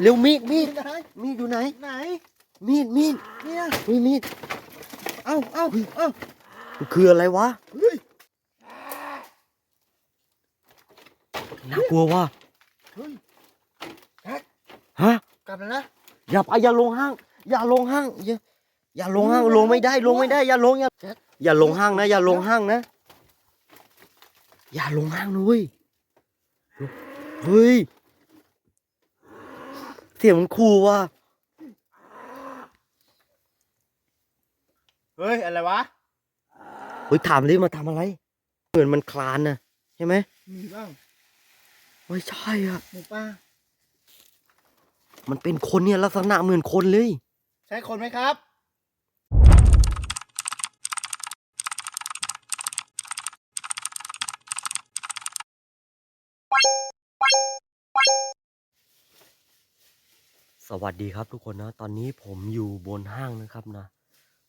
เร็วมีดมีดไหนมีดอยู่ไหน ไหน มีดมีดเนี่ยเฮ้ยมีดเอ้าเอ้าเอ้ามันคืออะไรวะเฮ้ยน่ากลัวว่ะเฮ้ยฮะกลับแล้วนะอย่าไปอย่าลงห้าง อย่าลงห้างอย่าอย่าลงห้างลงไม่ได้ลงไม่ได้ อย่าลงอย่าอย่าลงห้างนะ อย่าลงห้างนะ อย่าลงห้างนะเว้ยเฮ้ย เสียงมันขู่ว่ะเฮ้ย อะไรวะ เฮ้ยถามเลยมาทำอะไร เหมือนมันคลานนะใช่ไหมมีบ้างไม่ใช่อะ หมูป่ามันเป็นคนเนี่ยลักษณะเหมือนคนเลย ใช่คนไหมครับ สวัสดีครับทุกคนนะ ตอนนี้ผมอยู่บนห้างนะครับนะ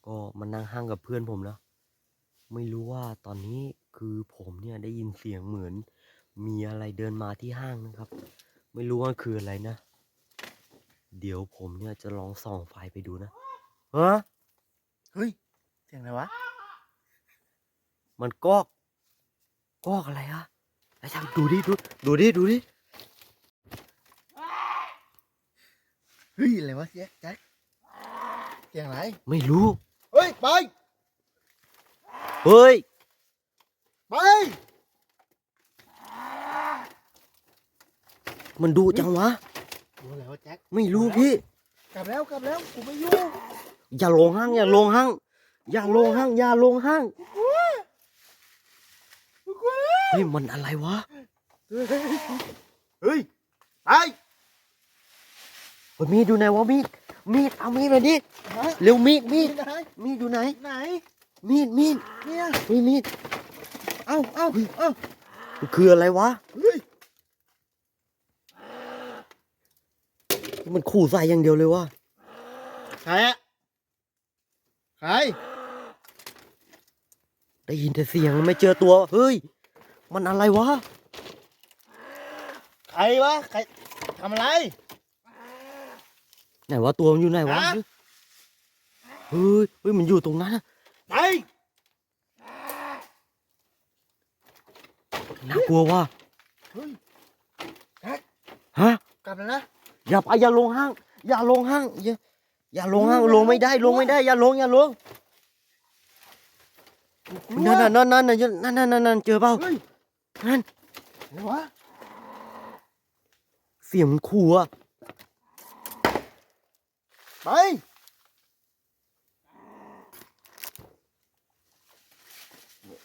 ก็มานั่งห้างกับเพื่อนผมนะ ไม่รู้ว่าตอนนี้คือผมเนี่ยได้ยินเสียงเหมือน มีอะไรเดินมาที่ห้างนะครับ ไม่รู้ว่าคืออะไรนะ เดี๋ยวผมเนี่ยจะลองส่องไฟไปดูนะฮะเฮ้ย เสียงอะไรวะ มันกอกกอกอะไรอะไอ้ช่างดูดิดูดูดิดูดิ เฮ้ยอะไรวะแจ็คแจ็คเสียงอะไรไม่รู้ เฮ้ยไปเฮ้ย ไปมันดูจังวะ ดูอะไรวะแจ็คไม่รู้พี่ กลับแล้วกลับแล้วกูไม่อยู่อย่าลงห้างอย่าลงห้างอย่าลงห้างอย่าลงห้างกูกลัวเฮ้ยมันอะไรวะ เฮ้ยเฮ้ยไปเฮ้ยมีดอยู่ไหนวะมีดมีดเอามีดมาดิฮะเร็วมีดมีดไหนมีดอยู่ไหน ไหนมีดมีดเนี่ยเฮ้ยมีดเอ้าเอ้าเอ้ามันคืออะไรวะเฮ้ยมันขู่ใส่อย่างเดียวเลยวะใครอะใครได้ยินแต่เสียงไม่เจอตัวเฮ้ย มันอะไรวะ ใครวะใครทำอะไร ไหนวะตัวมันอยู่ไหนวะฮะเฮ้ยเฮ้ยมันอยู่ตรงนั้นอะไปน่ากลัวว่ะเฮ้ยฮะกลับแล้วนะอย่าไปอย่าลงห้าง อย่าลงห้างอย่าอย่าลงห้างลงไม่ได้ลงไม่ได้ อย่าลงอย่าลงกลัวนั่นน่ะนั่นนั่นน่ะนั่นนั่นนั่นนั่นเจอเปล่าเฮ้ยนั่นอะไรวะเสียงมันขู่อะ ไป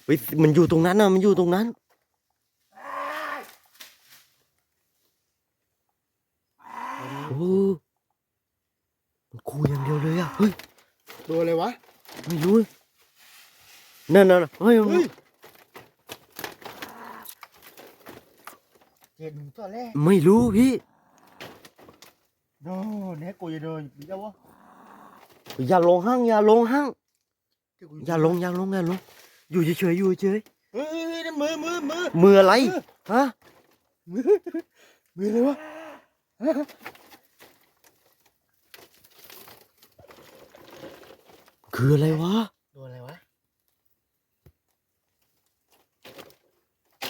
เฮ้ยมันอยู่ตรงนั้นน่ะมันอยู่ตรงนั้น โอ้มันขู่อย่างเดียวเลยอะเฮ้ยดูอะไรวะ ไม่รู้ นั่นน่ะเฮ้ยเฮ้ยเห็นตัวแรก ไม่รู้พี่ โน่เนี่ยกูจะเดินเดี๋ยววะอย่าลงห้างอย่าลงห้างเดี๋ยวกูอย่าลงอย่าลงอย่าลง อยู่เฉยๆอยู่เฉยเฮ้ยเฮ้ยเฮ้ยนั่นมือมือมือๆมืออะไรฮะมือมืออะไรวะคืออะไรวะดูอะไรวะ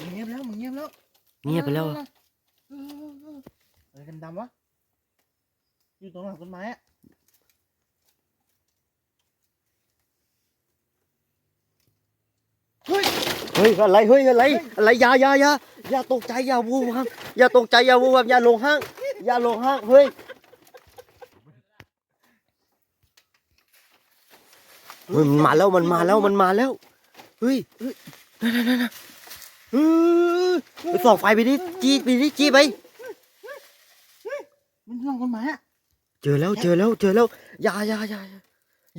มึงเงียบแล้วมึงเงียบแล้วเงียบไปแล้วอะเออเออเอออะไรกันดำวะอยู่ตรงหลังต้นไม้อะเฮ้ย เฮ้ยอะไรเฮ้ยอะไรอะไรอยาอยาอยาอย่าตกใจอย่าวูบวามอย่าตกใจอย่าวูบวามอย่าลงห้างอย่าลงห้างเฮ้ยเฮ้ยมันมาแล้วมันมาแล้วมันมาแล้วเฮ้ยเฮ้ยนั่นนั่นนั่นเฮ้ยไปส่องไฟไปดิจี้ไปดิจี้ไป มันหลังต้นไม้อะ จอแล้วเจอแล้วเจอแล้วอย่าอย่าอย่าอย่า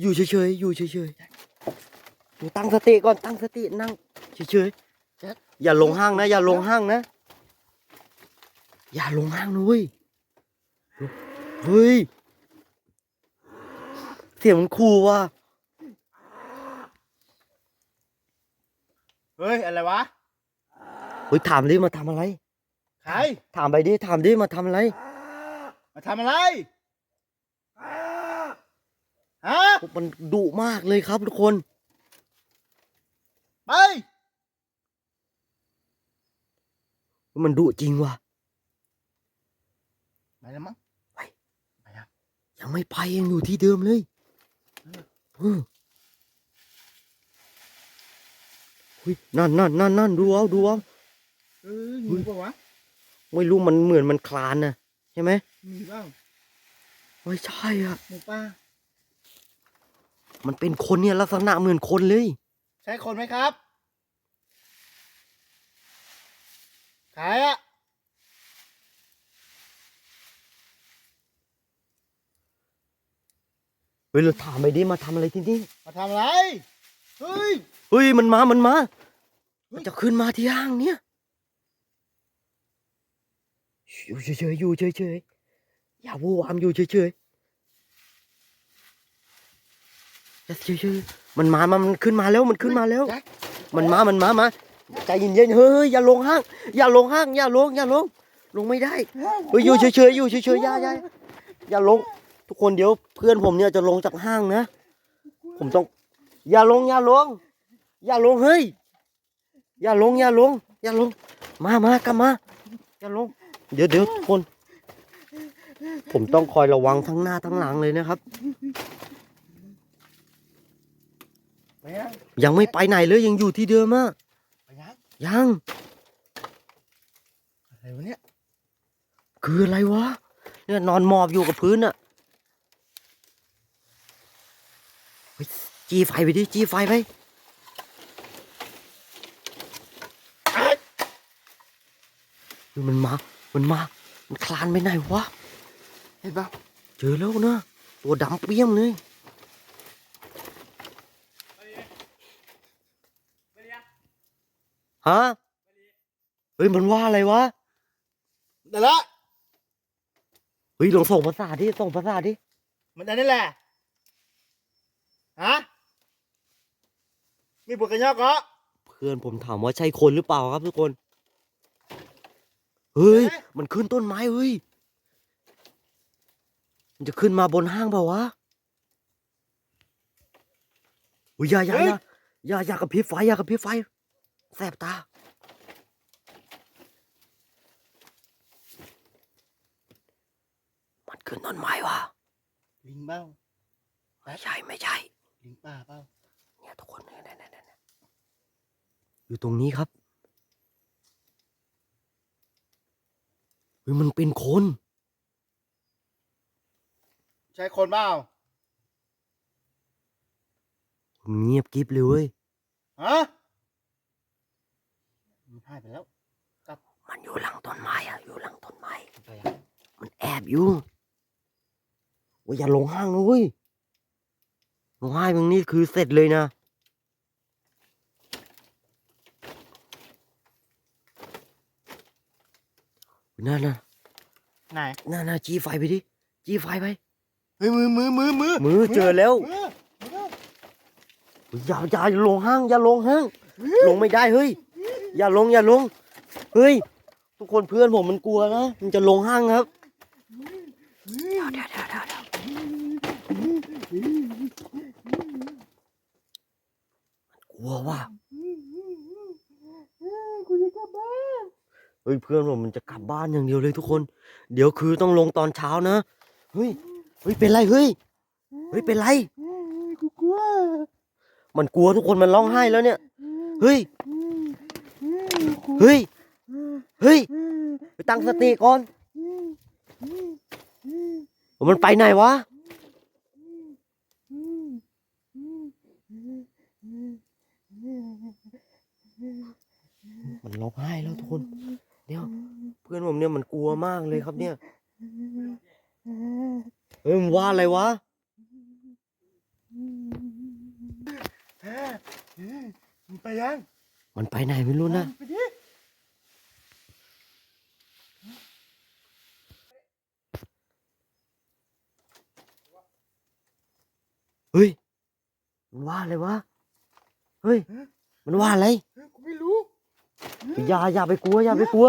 อยู่เฉยๆอยู่เฉยๆอยู่ตั้งสติก่อนตั้งสตินั่งเฉยๆอย่าลงห้างนะ อย่าลงห้างนะ อย่าลงห้างนะเว้ยเฮ้ยเสียงมันขู่ว่ะเฮ้ยอะไรวะเฮ้ยถามดิมาทำอะไรใครถามไปดิถามดิมาทำอะไรไปมาทำอะไร ฮะมันดุมากเลยครับทุกคน ไป มันดุจริงว่ะไปแล้วมั้งไปไปยังยังไม่ไปยังอยู่ที่เดิมเลยเออเฮ้ยนั่นนั่นนั่นนั่นดูเอาดูเอาเออมีปะวะไม่รู้มันเหมือนมันคลานนะใช่ไหมมีบ้างไม่ใช่อะหมูป่า มันเป็นคนเนี่ยลักษณะเหมือนคนเลย ใช่คนไหมครับใครอะเฮ้ยเราถามไปดิมาทำอะไรที่นี่มาทำอะไร เฮ้ย เฮ้ยมันมามันมาเฮ้ยมันจะขึ้นมาที่ห้างเนี่ยอยู่เฉยๆอยู่เฉยๆอย่าวูวามอยู่เฉยๆ อย่าเฉยๆมันมามามันขึ้นมาแล้วมันขึ้นมาแล้วแจ็คมันมามันมามาใจเย็นๆเฮ้ยอย่าลงห้างอย่าลงห้างอย่าลงอย่าลง ลงไม่ได้เฮ้ยอยู่เฉยๆอยู่เฉยๆอย่าอย่าอย่าลง ทุกคนเดี๋ยวเพื่อนผมเนี่ยจะลงจากห้างนะ ผมต้อง อย่าลงอย่าลง อย่าลงเฮ้ยอย่าลงอย่าลง อย่าลง มามากลับมาอย่าลง เดี๋ยวเดี๋ยวทุกคน ผมต้องคอยระวังทั้งหน้าทั้งหลังเลยนะครับไป ยังยังไม่ไปไหนเลยยังอยู่ที่เดิมอะไปยังยังอะไรวะเนี่ยคืออะไรวะเนี่ยนอนหมอบอยู่กับพื้นอะเฮ้ยจี้ไฟไปดิจี้ไฟไปเฮ้ยมันมา มันมา มันคลานไปไหนวะ เห็นปะเจอแล้วนะ ตัวดำเปี้ยมเลย ฮะเฮ้ยมันว่าอะไรวะเดี๋ยวละเฮ้ยลองส่งภาษาดิส่งภาษาดิมันอันนี้แหละฮะมีบุกกระยอกเหรอเพื่อนผมถามว่าใช่คนหรือเปล่าครับทุกคนเฮ้ยเอ๊ะมันขึ้นต้นไม้เฮ้ยมันจะขึ้นมาบนห้างเปล่าวะอุ้ยอย่าอย่าอย่าอย่าอย่ากระพริบไฟอย่ากระพริบไฟ แสบตา มันขึ้นต้นไม้วะลิงเบ้าไม่ใช่ไม่ใช่ ลิงป่าเปล่าเนี่ยทุกคนเนี่ยเนี่ยเนี่ยเนี่ยอยู่ตรงนี้ครับเฮ้ยมันเป็นคน ใช่คนเปล่าเงียบกริบเลยเว้ยฮะมัน หายไปแล้วมันอยู่หลังต้นไม้อะอยู่หลังต้นไม้ไปยังมันแอบอยู่โอ้ยอย่าลงห้างนะเว้ยลงห้างมึงนี่คือเสร็จเลยนะนั่นน่ะไหนนั่นน่ะจี้ไฟไปดิจี้ไฟไปเฮ้ยมือมือมือมือมือเจอแล้วมือมืออย่าอย่าลงห้างอย่าลงห้างลงไม่ได้เฮ้ย อย่าลงอย่าลง เฮ้ย ทุกคนเพื่อนผมมันกลัวนะ มันจะลงห้างครับ เดี๋ยวเดี๋ยวเดี๋ยวเดี๋ยวกลัวว่ะกูจะกลับบ้านเฮ้ยเพื่อนผมมันจะกลับบ้านอย่างเดียวเลยทุกคน เดี๋ยวคือต้องลงตอนเช้านะ เฮ้ย เฮ้ยเป็นไรเฮ้ย เฮ้ยเป็นไร กูกลัว มันกลัวทุกคนมันร้องไห้แล้วเนี่ย เฮ้ย เฮ้ย เฮ้ย ไปตั้งสติก่อน มันไปไหนวะ มันร้องไห้แล้วทุกคน เดี๋ยว เพื่อนผมเนี่ยมันกลัวมากเลยครับเนี่ย เฮ้ยมันว่าอะไรวะมึงไปยัง มันไปไหนไม่รู้นะไปดิเฮ้ย มันว่าอะไรวะ เฮ้ย มันว่าอะไรเฮ้ยกูไม่รู้ อย่าอย่าไปกลัว อย่าไปกลัว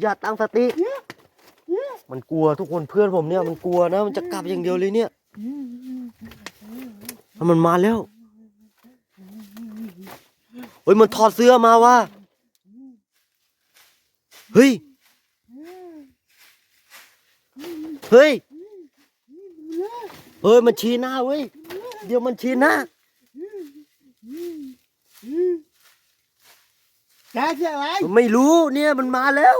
อย่าตั้งสติเฮียมันกลัวทุกคนเพื่อนผมเนี่ย มันกลัวนะ มันจะกลับอย่างเดียวเลยเนี่ยแล้วมันมาแล้ว เฮ้ยมันถอดเสื้อมาว่ะเฮ้ยเฮ้ยเฮ้ยมันชี้หน้าเว้ยเดี๋ยวมันชี้หน้าแกเชื่ออะไรไม่รู้เนี่ยมันมาแล้ว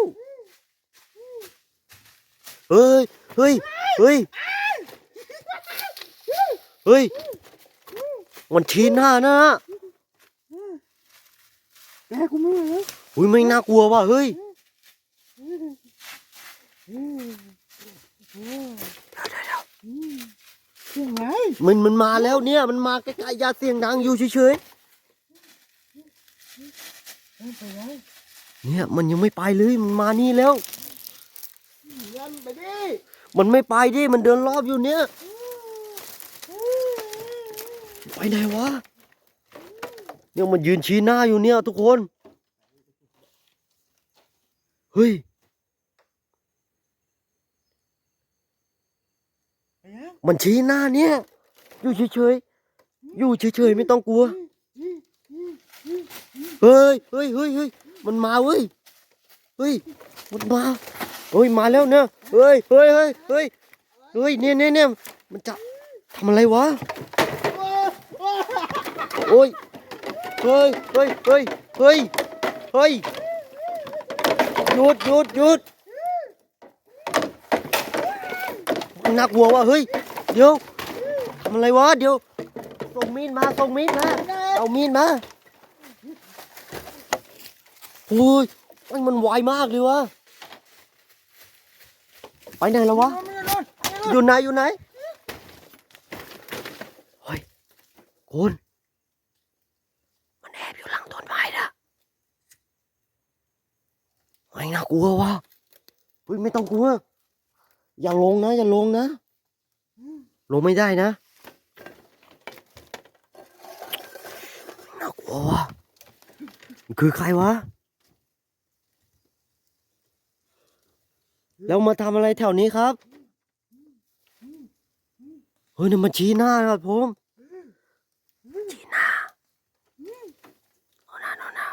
เฮ้ยเฮ้ยเฮ้ยเฮ้ยมันชี้หน้านะ แกกูไม่รู้อุ้ยไม่น่ากลัวว่ะเฮ้ยเชื่ออะไรมันมันมาแล้วเนี่ย มันมาใกล้ๆอยาเสียงดังอยู่เฉยเฮ้ยไปเลยๆเนี่ย มันยังไม่ไปเลยมันมานี่แล้วเดินไปดิมันไม่ไปดิมันเดินรอบอยู่เนี่ย ไปไหนวะ เนี่ยมันยืนชี้หน้าอยู่เนี่ยทุกคน เฮ้ยมันชี้หน้าเนี่ย อยู่เฉยๆ อยู่เฉยๆ ไม่ต้องกลัว เฮ้ยเฮ้ยเฮ้ยเฮ้ยมันมาเว้ย เฮ้ย มันมา เฮ้ย มาแล้วเนี่ยเฮ้ยเฮ้ยเฮ้ยเฮ้ยเฮ้ย เนี่ยเนี่ยเนี่ยมันจะทำอะไรวะ โอ้ย เฮ้ยเฮ้ยเฮ้ยเฮ้ยเฮ้ยหยุดหยุดหยุดน่ากลัวว่ะเฮ้ยเดี๋ยวทำอะไรวะเดี๋ยวส่งมีดมาส่งมีดมาเอามีดมาโอ้ยมันมันไวมากเลยวะไปไหนแล้ววะอยู่ไหนอยู่ไหนเฮ้ยคุณมันแอบอยู่หลังต้นไม้นะไม่น่าก ลัววะเฮ้ยไม่ต้องกลัว อย่าลงนะ อย่าลงนะ ลงไม่ได้นะน่ากลัววะมันคือใครวะ แล้วมาทำอะไรแถวนี้ครับ เฮ้ยนี่มันชี้หน้าครับผมชี้หน้าโอ้นาโน่นา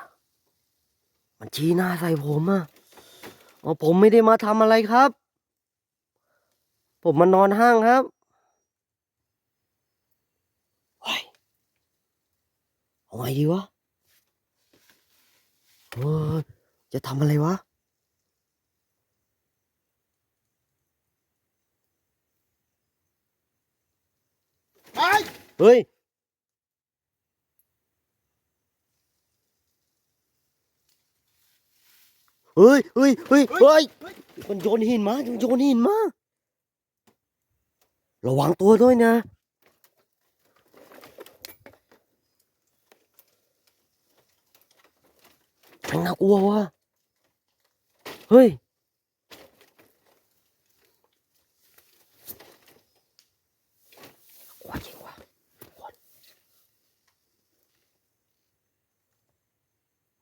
มันชี้หน้าใส่ผมอะอ๋อ ผมไม่ได้มาทำอะไรครับ ผมมานอนห้างครับเฮ้ยเอาไงดีวะเฮ้ยจะทำอะไรวะไปเฮ้ย เฮ้ยเฮ้ยเฮ้ยเฮ้ยมันโยนหินมามันโยนหินมา ระวังตัวด้วยนะ มันน่ากลัววะเฮ้ย กลัวจริงวะคน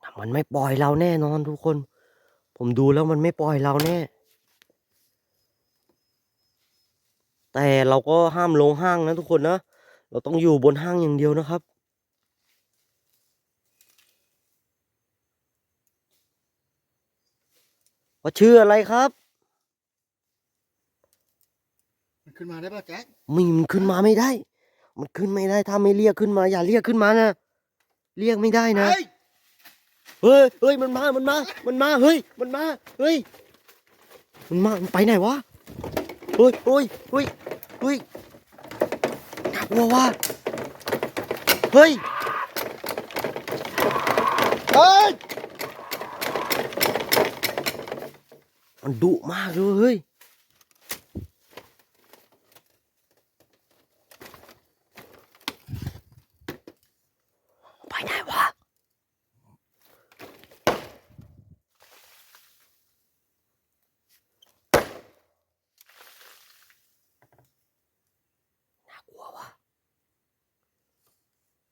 น่ะมันไม่ปล่อยเราแน่นอนทุกคน ผมดูแล้วมันไม่ปล่อยเราแน่ แต่เราก็ห้ามลงห้างนะทุกคนนะ เราต้องอยู่บนห้างอย่างเดียวนะครับว่าชื่ออะไรครับ มันขึ้นมาได้ป่ะแจ๊คไม่มันขึ้นมาไม่ได้ มันขึ้นไม่ได้ ถ้าไม่เรียกขึ้นมา อย่าเรียกขึ้นมานะ เรียกไม่ได้นะ เฮ้ย เฮ้ยเฮ้ยมันมา มันมา มันมา เฮ้ย มันมา เฮ้ย มันมา มันไปไหนวะ เฮ้ยเฮ้ยเฮ้ยเฮ้ยน่ากลัวว่ะ เฮ้ย เฮ้ย มันดุมากเลยเฮ้ย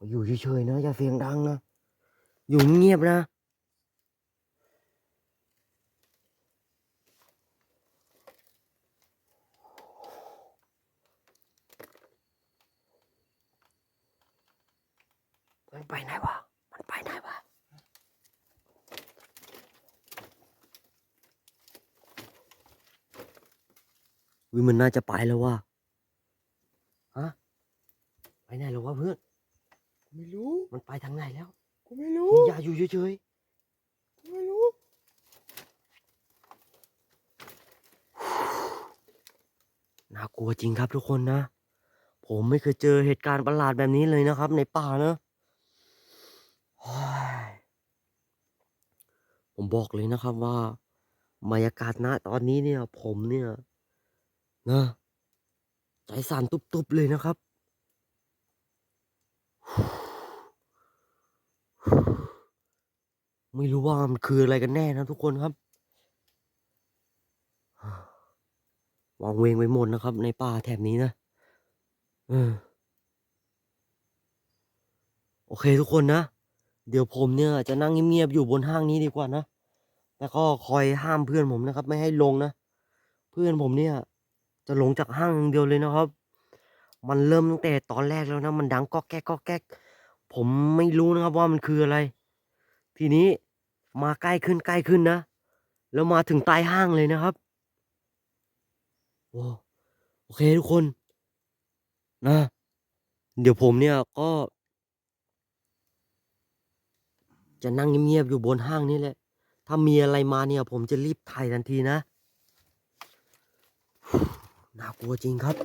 อยู่เฉยๆนะอย่าเสียงดังนะ อยู่เงียบนะ มันไปไหนวะ มันไปไหนวะวิมันน่าจะไปแล้วว่ะ ฮะ ไปไหนแล้ววะเพื่อน ไม่รู้ มันไปทางไหนแล้วกูไม่รู้มึงอย่าอยู่เฉยกูไม่รู้ๆน่ากลัวจริงครับทุกคนนะ ผมไม่เคยเจอเหตุการณ์ประหลาดแบบนี้เลยนะครับ ในป่านะโอ้ยผมบอกเลยนะครับว่าบรรยากาศณตอนนี้เนี่ย ผมเนี่ยนะใจสั่นตุบๆเลยนะครับ ไม่รู้ว่ามันคืออะไรกันแน่นะทุกคนครับวางเวงไปหมดนะครับ ในป่าแถบนี้นะอโอเคทุกคนนะ เดี๋ยวผมเนี่ยจะนั่งเงียบๆอยู่บนห้างนี้ดีกว่านะ แล้วก็คอยห้ามเพื่อนผมนะครับ ไม่ให้ลงนะ เพื่อนผมเนี่ย จะลงจากห้างอย่างเดียวเลยนะครับ มันเริ่มตั้งแต่ตอนแรกแล้วนะ มันดังก๊อกแก๊กก๊อกแก๊ก ผมไม่รู้นะครับว่ามันคืออะไร ทีนี้มาใกล้ขึ้นใกล้ขึ้นนะ แล้วมาถึงใต้ห้างเลยนะครับ โอ้โอเคทุกคนนะ เดี๋ยวผมเนี่ยก็ จะนั่งเงียบๆอยู่บนห้างนี่แหละ ถ้ามีอะไรมาเนี่ย ผมจะรีบถ่ายทันทีนะ น่ากลัวจริงครับ